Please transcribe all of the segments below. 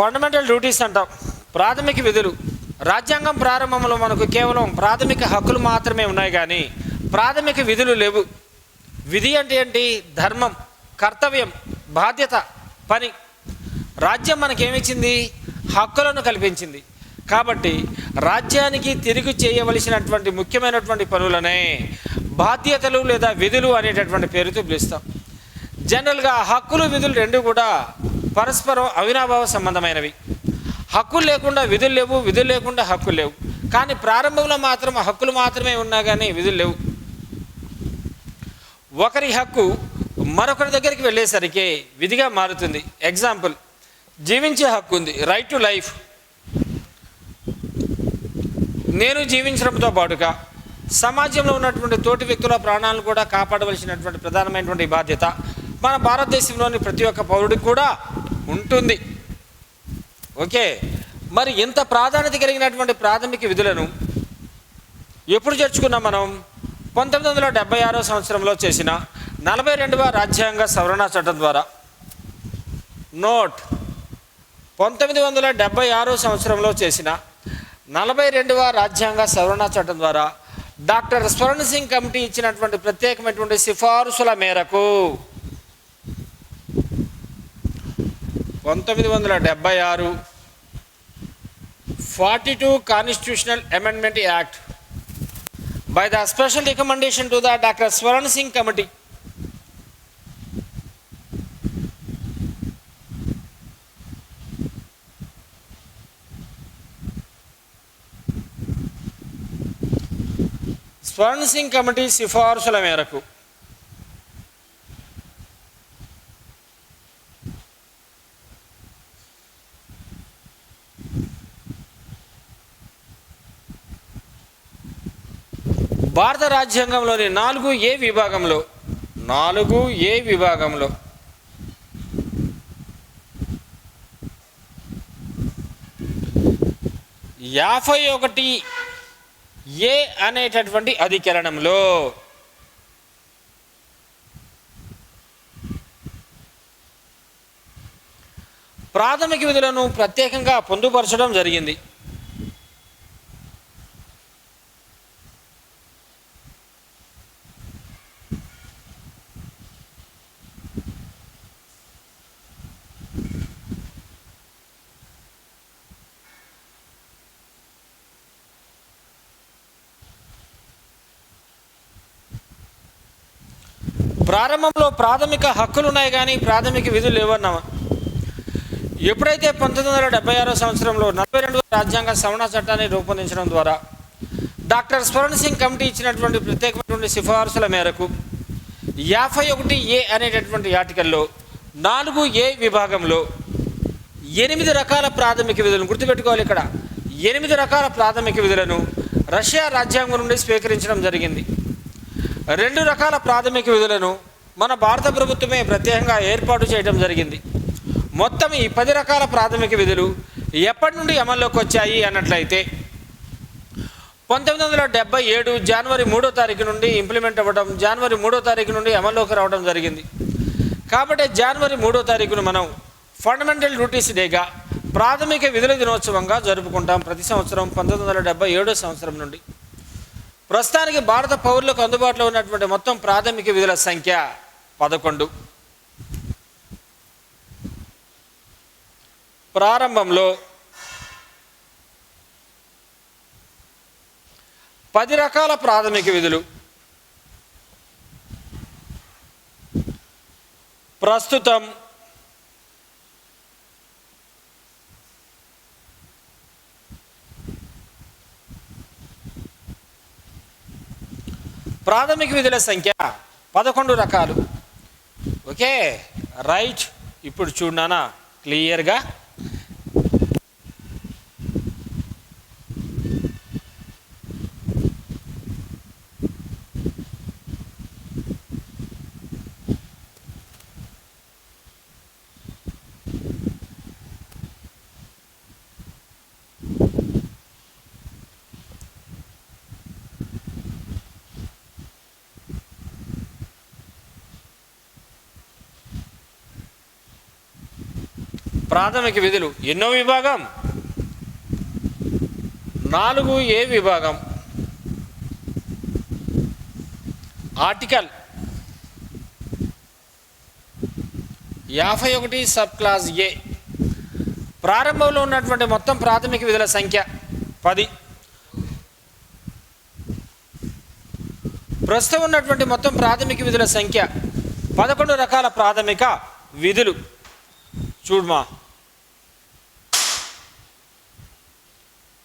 Fundamental duties అంటాం. ప్రాథమిక విధులు. రాజ్యాంగం ప్రారంభంలో మనకు కేవలం ప్రాథమిక హక్కులు మాత్రమే ఉన్నాయి కానీ ప్రాథమిక విధులు లేవు. విధి అంటే ఏంటి? ధర్మం కర్తవ్యం బాధ్యత పని. రాజ్యం మనకేమిచ్చింది? హక్కులను కల్పించింది. కాబట్టి రాజ్యానికి తిరిగి చేయవలసినటువంటి ముఖ్యమైనటువంటి పనులనే బాధ్యతలు లేదా విధులు అనేటటువంటి పేరుతో పిలుస్తాం. జనరల్గా హక్కులు విధులు రెండు కూడా పరస్పరం అవినాభావ సంబంధమైనవి. హక్కులు లేకుండా విధులు లేవు విధులు లేకుండా హక్కులు లేవు. కానీ ప్రారంభంలో మాత్రం హక్కులు మాత్రమే ఉన్నా కానీ విధులు లేవు. ఒకరి హక్కు మరొకరి దగ్గరికి వెళ్ళేసరికి విధిగా మారుతుంది. ఎగ్జాంపుల్ జీవించే హక్కు ఉంది రైట్ టు లైఫ్ నేను జీవించడంతో పాటుగా సమాజంలో ఉన్నటువంటి తోటి వ్యక్తుల ప్రాణాలను కూడా కాపాడవలసినటువంటి ప్రధానమైనటువంటి బాధ్యత మన భారతదేశంలోని ప్రతి ఒక్క పౌరుడికి కూడా ఉంటుంది. ఓకే? మరి ఇంత ప్రాధాన్యత కలిగినటువంటి ప్రాథమిక విధులను ఎప్పుడు చేర్చుకున్నాం మనం? పంతొమ్మిది వందల డెబ్బై ఆరో సంవత్సరంలో చేసిన నలభై రెండవ రాజ్యాంగ సవరణ చట్టం ద్వారా. నోట్. పంతొమ్మిది వందల డెబ్బై ఆరో సంవత్సరంలో చేసిన నలభై రెండవ రాజ్యాంగ సవరణ చట్టం ద్వారా డాక్టర్ స్వరణ్ సింగ్ కమిటీ ఇచ్చినటువంటి ప్రత్యేకమైనటువంటి సిఫార్సుల మేరకు పంతొమ్మిది వందల డెబ్బై ఆరు forty two constitutional amendment act. By the special recommendation to the doctor Swaran Singh committee Swaran Singh committee సిఫార్సుల మేరకు భారత రాజ్యాంగంలోని నాలుగు ఏ విభాగంలో? నాలుగు ఏ విభాగంలో? యాభై ఒకటి ఏ అనేటటువంటి అధికరణంలో? ప్రాథమిక విధులను ప్రత్యేకంగా పొందుపరచడం జరిగింది. ప్రారంభంలో ప్రాథమిక హక్కులు ఉన్నాయి కానీ ప్రాథమిక విధులు లేవన్నామా? ఎప్పుడైతే పంతొమ్మిది వందల డెబ్బై ఆరో సంవత్సరంలో నలభై రెండు రాజ్యాంగ సవరణ చట్టాన్ని రూపొందించడం ద్వారా డాక్టర్ స్వరణ్ సింగ్ కమిటీ ఇచ్చినటువంటి ప్రత్యేకమైనటువంటి సిఫార్సుల మేరకు యాభై ఒకటి ఏ అనేటటువంటి ఆర్టికల్లో నాలుగు ఏ విభాగంలో ఎనిమిది రకాల ప్రాథమిక విధులను గుర్తుపెట్టుకోవాలి ఇక్కడ. ఎనిమిది రకాల ప్రాథమిక విధులను రష్యా రాజ్యాంగం నుండి స్వీకరించడం జరిగింది. రెండు రకాల ప్రాథమిక విధులను మన భారత ప్రభుత్వమే ప్రత్యేకంగా ఏర్పాటు చేయడం జరిగింది. మొత్తం ఈ పది రకాల ప్రాథమిక విధులు ఎప్పటి నుండి అమల్లోకి వచ్చాయి అన్నట్లయితే పంతొమ్మిది వందల డెబ్బై ఏడు జనవరి మూడో తారీఖు నుండి ఇంప్లిమెంట్ అవ్వడం జనవరి మూడో తారీఖు నుండి అమల్లోకి రావడం జరిగింది. కాబట్టి జనవరి మూడో తారీఖును మనం ఫండమెంటల్ డ్యూటీస్ డేగా ప్రాథమిక విధుల దినోత్సవంగా జరుపుకుంటాం ప్రతి సంవత్సరం పంతొమ్మిది వందల డెబ్బై ఏడో సంవత్సరం నుండి. ప్రస్తుతానికి భారత పౌరులకు అందుబాటులో ఉన్నటువంటి మొత్తం ప్రాథమిక విధుల సంఖ్య పదకొండు. ప్రారంభంలో పది రకాల ప్రాథమిక విధులు. ప్రస్తుతం ప్రాథమిక విధుల సంఖ్య పదకొండు రకాలు. ఓకే? రైట్. ఇప్పుడు చూడనా క్లియర్గా ప్రాథమిక విధులు ఎన్నో విభాగం? నాలుగు ఏ విభాగం? ఆర్టికల్ యాభై ఒకటి సబ్ క్లాస్ ఏ. ప్రారంభంలో ఉన్నటువంటి మొత్తం ప్రాథమిక విధుల సంఖ్య పది. ప్రస్తుతం ఉన్నటువంటి మొత్తం ప్రాథమిక విధుల సంఖ్య పదకొండు రకాల ప్రాథమిక విధులు. చూడమా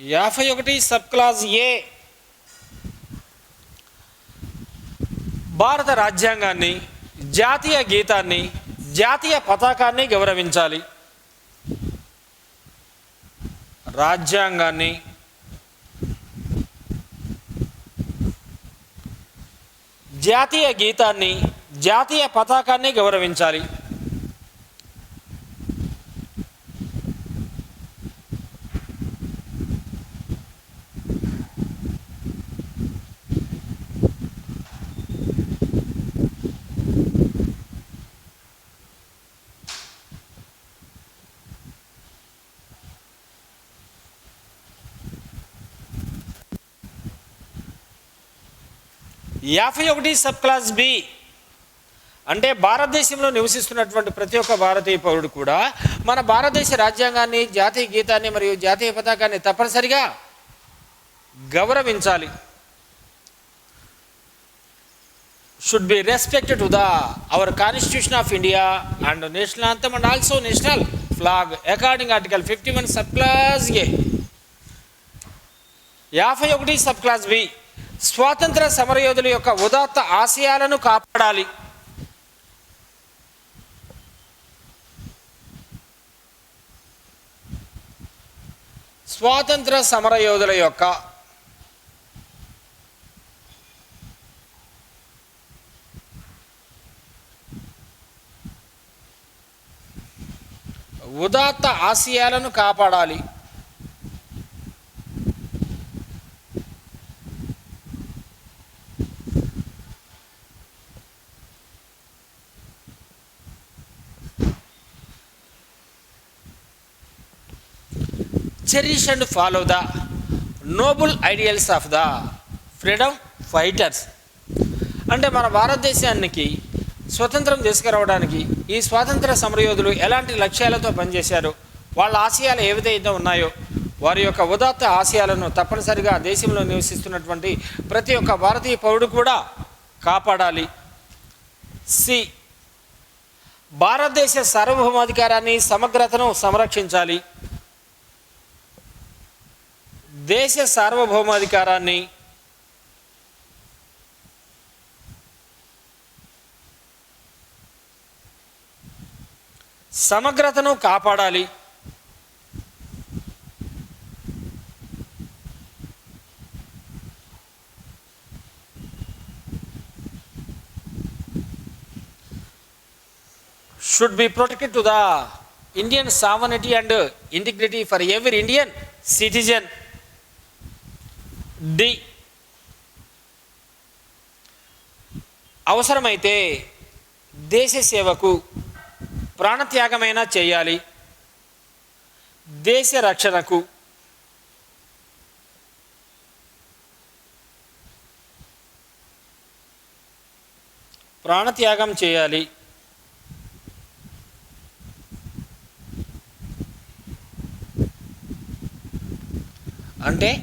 యాభై ఒకటి సబ్ క్లాజ్ ఏ. భారత రాజ్యాంగాన్ని జాతీయ గీతాన్ని జాతీయ పతాకాన్ని గౌరవించాలి. రాజ్యాంగాన్ని జాతీయ గీతాన్ని జాతీయ పతాకాన్ని గౌరవించాలి. యాభై ఒకటి సబ్ క్లాస్ బి. అంటే భారతదేశంలో నివసిస్తున్నటువంటి ప్రతి ఒక్క భారతీయ పౌరుడు కూడా మన భారతదేశ రాజ్యాంగాన్ని జాతీయ గీతాన్ని మరియు జాతీయ పతాకాన్ని తప్పనిసరిగా గౌరవించాలి. Should be respected to the our constitution of India and national anthem and also national flag according article fifty one sub clause A యాభై ఒకటి సబ్ క్లాస్ బి స్వాతంత్ర సమరయోధుల యొక్క ఉదాత్త ఆశయాలను కాపాడాలి. స్వాతంత్ర సమరయోధుల యొక్క ఉదాత్త ఆశయాలను కాపాడాలి. Cherish and follow the noble ideals of the freedom fighters అంటే మన భారతదేశానికి స్వతంత్రం తీసుకురావడానికి ఈ స్వాతంత్ర సమరయోధులు ఎలాంటి లక్ష్యాలతో పనిచేశారు? వాళ్ళ ఆశయాలు ఏ విధంగా ఉన్నాయో వారి యొక్క ఉదాత్త ఆశయాలను తప్పనిసరిగా దేశంలో నివసిస్తున్నటువంటి ప్రతి ఒక్క భారతీయ పౌరుడు కూడా కాపాడాలి. సి. భారతదేశ సార్వభౌమాధికారాన్ని సమగ్రతను సంరక్షించాలి. దేశ సార్వభౌమాధికారాన్ని సమగ్రతను కాపాడాలి should be protected to the Indian sovereignty and integrity for every Indian citizen. D అవసరమైతే దేశ సేవకు ప్రాణత్యాగమైనా చేయాలి. దేశ రక్షణకు ప్రాణత్యాగం చేయాలి. అంటే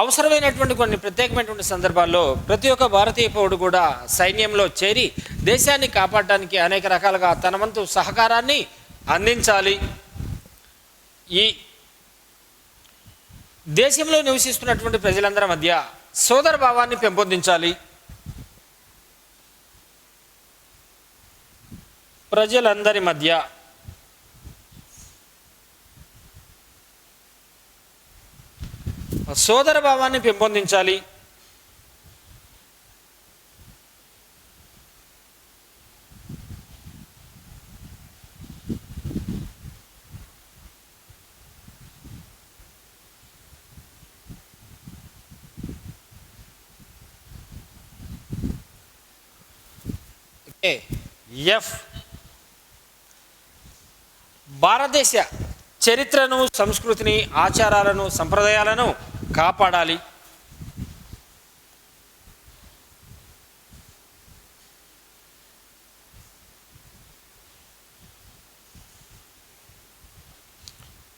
అవసరమైనటువంటి కొన్ని ప్రత్యేకమైనటువంటి సందర్భాల్లో ప్రతి ఒక్క భారతీయ పౌరుడు కూడా సైన్యంలో చేరి దేశాన్ని కాపాడటానికి అనేక రకాలుగా తన వంతు సహకారాన్ని అందించాలి. ఈ దేశంలో నివసిస్తున్నటువంటి ప్రజలందరి మధ్య సోదర భావాన్ని పెంపొందించాలి. ప్రజలందరి మధ్య సోదర భావాన్ని పెంపొందించాలి. ఎఫ్. భారతదేశ చరిత్రను సంస్కృతిని ఆచారాలను సంప్రదాయాలను కాపాడాలి.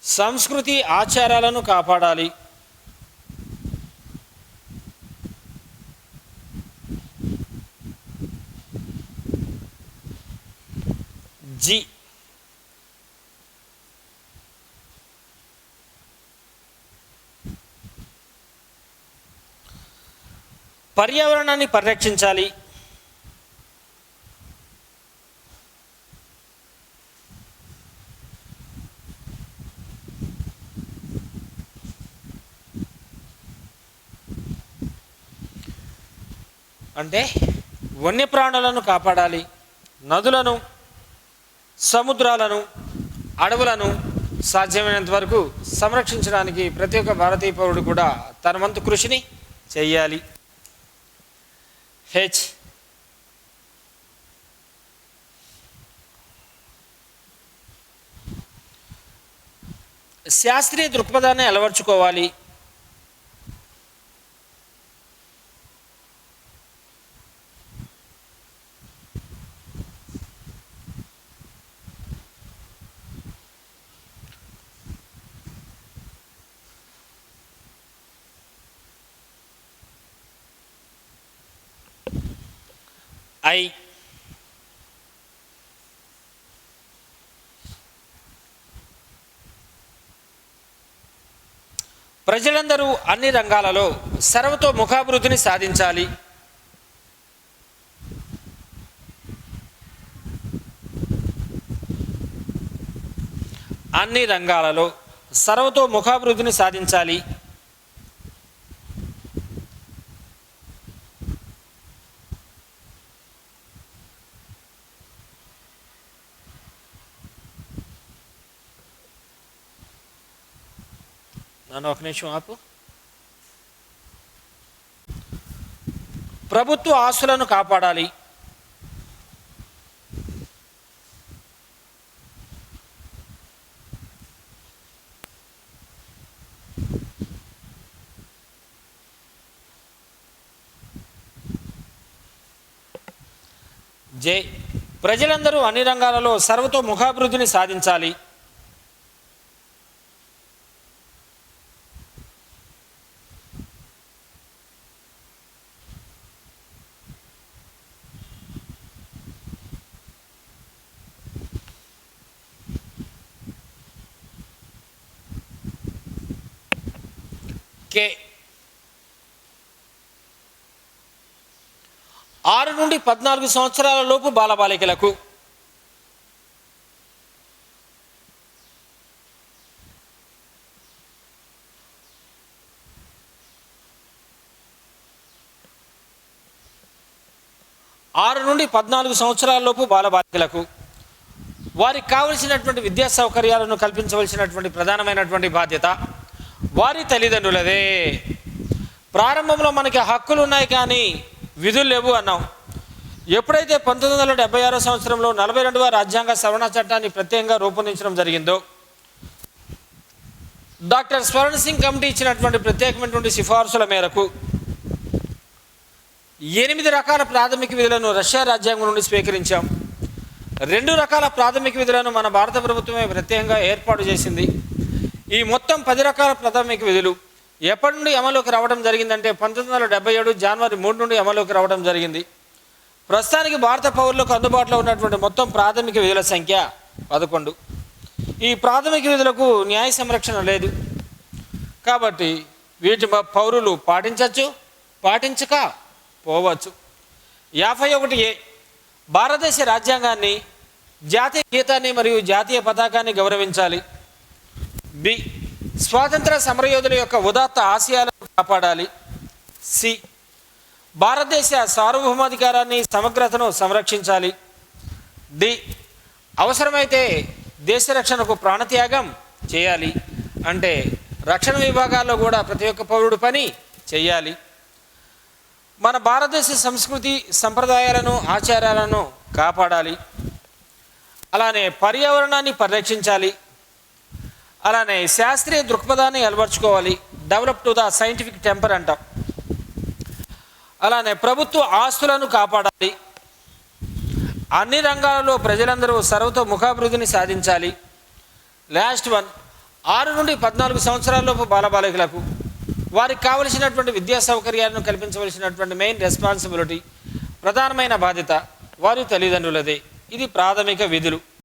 సంస్కృతి ఆచారాలను కాపాడాలి. జి పర్యావరణాన్ని పరిరక్షించాలి. అంటే వన్యప్రాణులను కాపాడాలి. నదులను సముద్రాలను అడవులను సాధ్యమైనంత వరకు సంరక్షించడానికి ప్రతి ఒక్క భారతీయ పౌరుడు కూడా తన వంతు కృషిని చేయాలి. హెచ్ శాస్త్రీయ దృక్పథాన్ని అలవర్చుకోవాలి. ఐ ప్రజలందరూ అన్ని రంగాలలో సర్వతో ముఖాభివృద్ధిని సాధించాలి. అన్ని రంగాలలో సర్వతో ముఖాభివృద్ధిని సాధించాలి. నన్ను ఒక నిమిషం ఆపు. ప్రభుత్వ ఆస్తులను కాపాడాలి. జే. ప్రజలందరూ అన్ని రంగాలలో సర్వతో ముఖాభివృద్ధిని సాధించాలి. కే ఆరు నుండి పద్నాలుగు సంవత్సరాల లోపు బాలబాలికలకు ఆరు నుండి పద్నాలుగు సంవత్సరాల లోపు బాలబాలికలకు వారికి కావలసినటువంటి విద్యా సౌకర్యాలను కల్పించవలసినటువంటి ప్రధానమైనటువంటి బాధ్యత వారి తల్లిదండ్రులదే. ప్రారంభంలో మనకి హక్కులు ఉన్నాయి కానీ విధులు లేవు అన్నాం. ఎప్పుడైతే పంతొమ్మిది వందల డెబ్బై ఆరో సంవత్సరంలో నలభై రెండవ రాజ్యాంగ సవరణ చట్టాన్ని ప్రత్యేకంగా రూపొందించడం జరిగిందో డాక్టర్ స్వరణ్ సింగ్ కమిటీ ఇచ్చినటువంటి ప్రత్యేకమైనటువంటి సిఫార్సుల మేరకు ఎనిమిది రకాల ప్రాథమిక విధులను రష్యా రాజ్యాంగం నుండి స్వీకరించాం. రెండు రకాల ప్రాథమిక విధులను మన భారత ప్రభుత్వమే ప్రత్యేకంగా ఏర్పాటు చేసింది. ఈ మొత్తం పది రకాల ప్రాథమిక విధులు. ఎప్పటి నుండి అమలులోకి రావడం జరిగిందంటే పంతొమ్మిది వందల డెబ్బై ఏడు జనవరి మూడు నుండి అమలులోకి రావడం జరిగింది. ప్రస్తుతానికి భారత పౌరులకు అందుబాటులో ఉన్నటువంటి మొత్తం ప్రాథమిక విధుల సంఖ్య పదకొండు. ఈ ప్రాథమిక విధులకు న్యాయ సంరక్షణ లేదు. కాబట్టి వీటి పౌరులు పాటించవచ్చు పాటించక పోవచ్చు. యాభై ఒకటి ఏ భారతదేశ రాజ్యాంగాన్ని జాతీయ గీతాన్ని మరియు జాతీయ పతాకాన్ని గౌరవించాలి. బి స్వాతంత్ర సమరయోధుల యొక్క ఉదాత్త ఆశయాలను కాపాడాలి. సి భారతదేశ సార్వభౌమాధికారాన్ని సమగ్రతను సంరక్షించాలి. డి అవసరమైతే దేశ రక్షణకు ప్రాణత్యాగం చేయాలి. అంటే రక్షణ విభాగాల్లో కూడా ప్రతి ఒక్క పౌరుడు పని చేయాలి. మన భారతదేశ సంస్కృతి సంప్రదాయాలను ఆచారాలను కాపాడాలి. అలానే పర్యావరణాన్ని పరిరక్షించాలి. అలానే శాస్త్రీయ దృక్పథాన్ని అలవర్చుకోవాలి. Develop to the scientific temper అంటాం. అలానే ప్రభుత్వ ఆస్తులను కాపాడాలి. అన్ని రంగాలలో ప్రజలందరూ సర్వతో ముఖాభివృద్ధిని సాధించాలి. లాస్ట్ వన్ ఆరు నుండి పద్నాలుగు సంవత్సరాలలోపు బాలబాలికలకు వారికి కావలసినటువంటి విద్యా సౌకర్యాలను కల్పించవలసినటువంటి మెయిన్ రెస్పాన్సిబిలిటీ ప్రధానమైన బాధ్యత వారి తల్లిదండ్రులదే. ఇది ప్రాథమిక విధులు.